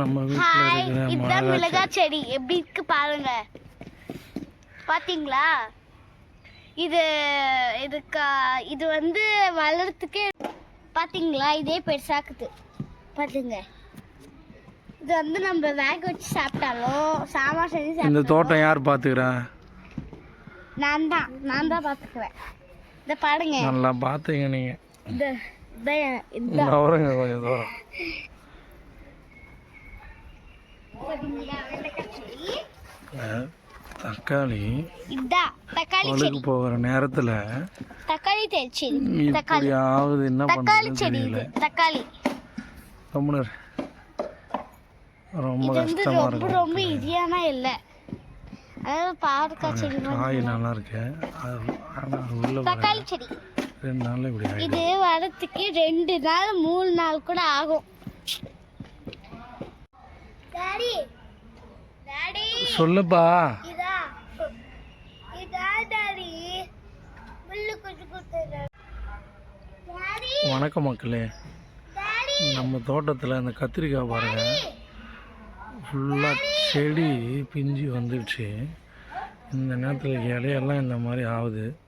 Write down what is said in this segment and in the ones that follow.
நம்ம வீட்டில் இருக்கிற இதுதான் மிளகா மிளகா செடி எப்படி இருக்கு பாருங்க. பாத்தீங்களா? இது இதுக்கா இது வந்து வளர்றதுக்கு பாத்தீங்களா? இதே பெருசாக்குது பாத்துங்க. இது வந்து நம்ம வேக வச்சு சாப்பிட்டாலும் சாம்பார் செஞ்சு இந்த தோட்டம் யார் பார்த்துக்கிறா நான் தான். நான் தான் பாத்துக்குவேன். இத பாருங்க. நல்லா பார்த்தீங்க நீங்கள் இந்த நவருங்க கொஞ்சம் தூரம் பாத்தீங்களா வெண்டைக்காய் செடி அஹ், தக்காளி இதான் தக்காளி ஒழுகு செடி. போகிற நேரத்தில் தக்காளி இப்படி தக்காளி. ஆகுது என்ன தக்காளி பண்ணுறதுன்னு செடி தெரியல. தக்காளி. ரொம்ப வந்து கஷ்டமாக ரொம்ப இருக்கு ரொம்ப ஈஸியான இல்லை. காய் நல்லா இருக்கு. அது ஆனால் உள்ள தக்காளி செடி. ரெண்டு நாளில் இப்படி இது வரத்துக்கு ரெண்டு நாள் மூணு நாள் கூட ஆகும். சொல்லுப்பா. வணக்கம் மக்களே. நம்ம தோட்டத்தில் அந்த கத்திரிக்காய் பாருங்க. ஃபுல்லாக செடி பிஞ்சு வந்துடுச்சு. இந்த நேரத்தில் இலையெல்லாம் இந்த மாதிரி ஆகுது.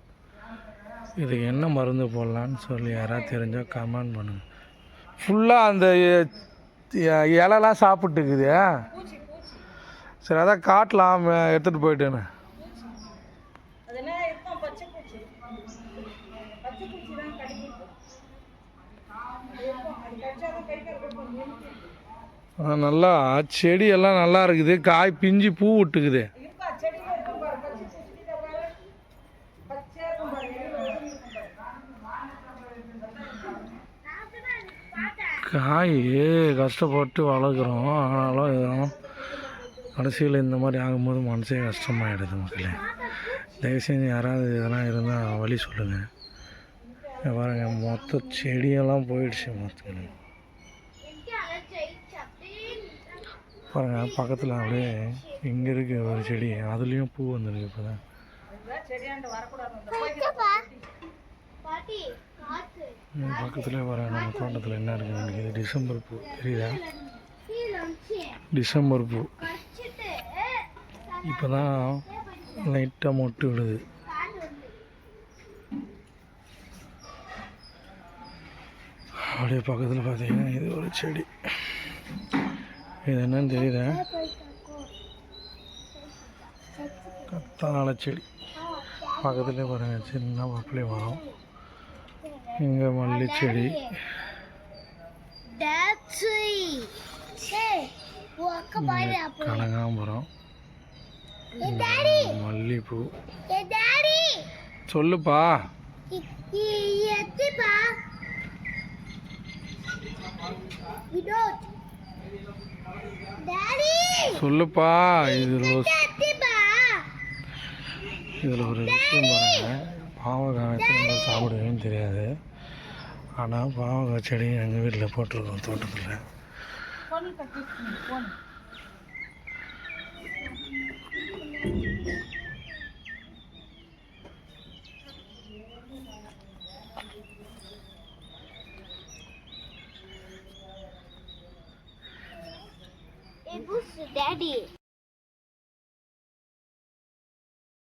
இதுக்கு என்ன மருந்து போடலான்னு சொல்லி யாராவது தெரிஞ்சால் கமெண்ட் பண்ணுங்க. ஃபுல்லாக அந்த இலைலாம் சாப்பிட்டுக்குது. சரி அதான் காட்டலாம் எடுத்துகிட்டு போயிட்டேன்னு. நல்லா செடி எல்லாம் நல்லா இருக்குது. காய் பிஞ்சு பூ விட்டுக்குது. காய் கஷ்டப்பட்டு வளர்க்குறோம். ஆனாலும் கடைசியில் இந்த மாதிரி ஆகும்போது மனசே கஷ்டமாயிடுது மக்களே. தயவு செஞ்சு யாராவது இதெல்லாம் இருந்தால் வழி சொல்லுங்கள் பாருங்கள் மொத்த செடியெல்லாம் போயிடுச்சு மொத்தம் பாருங்கள் பக்கத்தில் அப்படியே இங்கே இருக்கு ஒரு செடி. அதுலேயும் பூ வந்துருக்கு இப்போ தான் பக்கத்தில் வர நம்ம தோட்டத்தில் என்ன இருக்குன்னு நினைக்கிது டிசம்பர் பூ தெரியுதா? டிசம்பர் பூ. இப்போ தான் லைட்டாக மொட்டு விடுது அப்படியே பக்கத்தில் பார்த்தீங்கன்னா இது ஒரு செடி. இது என்னன்னு தெரியுதா கத்தாழ செடி. பக்கத்துலேயே பாருங்கள் சின்ன பப்பிளி மரம். இங்கே மல்லி செடி கனகாம்பரம். மல்லிப்பூ. சொல்லுப்பா. சொல்லுப்பா. இது ரோஸ் இதில் ஒரு விஷயம் பாருங்க. பாவக்காய் நம்ம நாள் சாப்பிடுவேன்னு தெரியாது ஆனால் பாவக்காய் செடி எங்கள் வீட்டில் போட்டிருக்கோம் தோட்டத்தில் It was daddy.